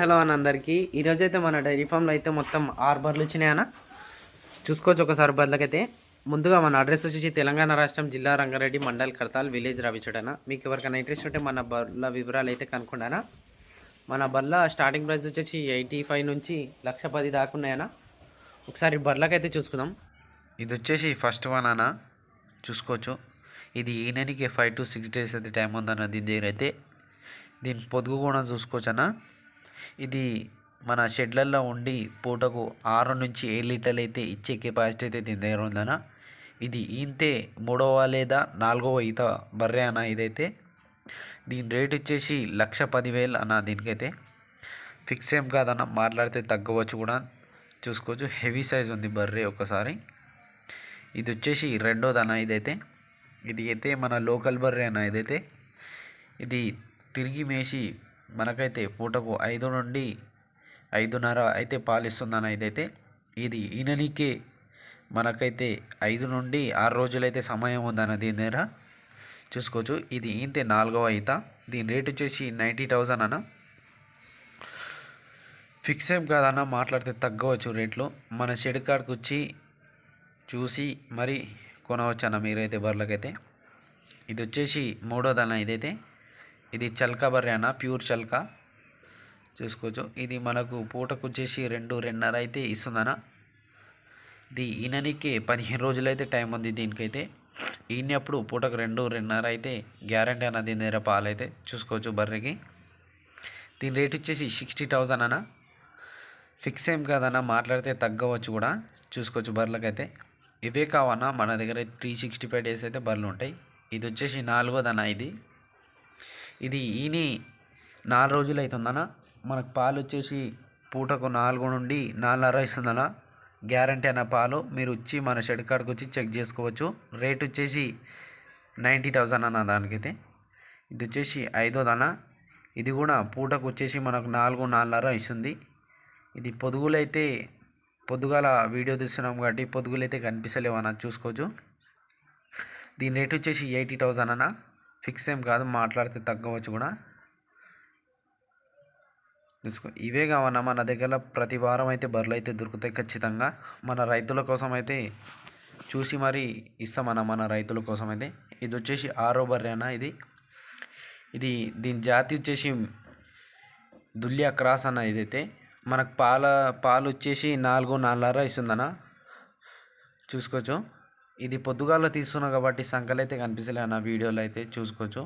Hello అన్న అందరికీ. ఈరోజు అయితే మన డైరీ ఫామ్లో అయితే మొత్తం ఆరు బర్రెలు వచ్చినాయి చూసుకోవచ్చు ఒకసారి బర్రెలకైతే. ముందుగా మన అడ్రస్ వచ్చేసి తెలంగాణ రాష్ట్రం జిల్లా రంగారెడ్డి మండల్ కడతాల్ విలేజ్ రావిచోడన మీకు ఎవరికైనా ఇంట్రెస్ట్ ఉంటే మన బర్ల వివరాలు అయితే కనుక్కుంటానా మన బర్ల స్టార్టింగ్ ప్రైస్ వచ్చేసి ఎయిటీ ఫైవ్ నుంచి లక్ష పది దాకా ఉన్నాయన్న ఒకసారి బర్రెలకైతే చూసుకుందాం. ఇది వచ్చేసి ఫస్ట్ వన్ అన్న. చూసుకోవచ్చు. ఇది ఈయననికి ఫైవ్ టు సిక్స్ డేస్ అయితే టైం ఉందన్న దీని దగ్గర అయితే. దీని పొదుగు కూడా చూసుకోవచ్చు అన్న. ఇది మన షెడ్లల్లో ఉండి పూటకు ఆరు నుంచి ఏడు లీటర్లు అయితే ఇచ్చే కెపాసిటీ అయితే దీని దగ్గర ఉందన్న. ఇది ఈంతే మూడవ లేదా నాలుగవ ఈత బర్రె అన్న ఇదైతే. దీని రేట్ వచ్చేసి లక్ష పదివేలు అన్న దీనికైతే. ఫిక్స్ ఏం కాదన్న మాట్లాడితే తగ్గవచ్చు కూడా. చూసుకోవచ్చు హెవీ సైజ్ ఉంది బర్రె ఒకసారి ఇది వచ్చేసి రెండోది అన్న ఇదైతే. ఇది అయితే మన లోకల్ బర్రె అన్న ఇదైతే. ఇది తిరిగి మేసి మనకైతే పూటకు ఐదు నుండి ఐదున్నర అయితే పాలిస్తుందని ఇదైతే. ఇది ఈననికే మనకైతే ఐదు నుండి ఆరు రోజులైతే సమయం ఉందన్న దీని దగ్గర చూసుకోవచ్చు. ఇది ఈంతే నాలుగవ ఈత. దీని రేట్ వచ్చేసి నైంటీ థౌజండ్ అన్న. ఫిక్స్ ఏం కాదన్న మాట్లాడితే తగ్గవచ్చు రేట్లు. మన షెడ్ కార్డ్కి వచ్చి చూసి మరి కొనవచ్చు అన్న మీరైతే బర్లకైతే. ఇది వచ్చేసి మూడోదన్న ఇదైతే. ఇది చల్కా బర్రె అన్న ప్యూర్ చల్కా? చూసుకోవచ్చు. ఇది మనకు పూటకు వచ్చేసి రెండు రెండున్నర అయితే ఇస్తుందనా? ఇది ఈయననికి పదిహేను రోజులు అయితే టైం ఉంది దీనికైతే. ఈయనప్పుడు పూటకు రెండు రెండున్నర అయితే గ్యారంటీ అన్న దీని దగ్గర పాలైతే చూసుకోవచ్చు బర్రెకి. దీని రేట్ వచ్చేసి సిక్స్టీ థౌజండ్ అన్న. ఫిక్స్ ఏం కాదన్నా మాట్లాడితే తగ్గవచ్చు కూడా. చూసుకోవచ్చు బర్రెలకైతే. ఇవే కావన్నా మన దగ్గర త్రీ సిక్స్టీ ఫైవ్ డేస్ అయితే బర్రెలు ఉంటాయి. ఇది వచ్చేసి నాలుగోదన్నా ఇది. ఇది ఈని నాలుగు రోజులు అవుతుందన్న. మనకు పాలు వచ్చేసి పూటకు నాలుగు నుండి నాలుగున్నర ఇస్తుందన్న గ్యారంటీ అన్న పాలు. మీరు వచ్చి మన షెడ్ కాడికి వచ్చి చెక్ చేసుకోవచ్చు. రేట్ వచ్చేసి నైంటీ థౌజండ్ అన్న దానికైతే. ఇది వచ్చేసి ఐదోదన్న. ఇది కూడా పూటకు వచ్చేసి మనకు నాలుగు నాలుగున్నర ఇస్తుంది ఇది పొదుగులైతే పొద్దుగాల వీడియో తీస్తున్నాం కాబట్టి పొదుగులైతే కనిపిస్తలేవు అన్న. చూసుకోవచ్చు. దీని రేట్ వచ్చేసి ఎయిటీ థౌజండ్ అన్న. ఫిక్స్ ఏం కాదు మాట్లాడితే తగ్గవచ్చు కూడా. చూసుకో ఇవే కావన్నా మన దగ్గర ప్రతి వారం అయితే బర్రెలు అయితే దొరుకుతాయి ఖచ్చితంగా. మన రైతుల కోసం అయితే చూసి మరి ఇస్తామన్న మన రైతుల కోసం అయితే. ఇది వచ్చేసి ఆరో బర్రె అన్న ఇది. ఇది దీని జాతి వచ్చేసి దుల్యా క్రాస్ అన్న ఇదైతే. మనకు పాల పాలు వచ్చేసి నాలుగు నాలుగున్నర ఇస్తుందన్న. చూసుకోవచ్చు. ఇది పొద్దుగాల తీస్తున్నా కాబట్టి సంకలు అయితే కనిపిస్తలే అన్న వీడియోలో అయితే చూసుకోవచ్చు.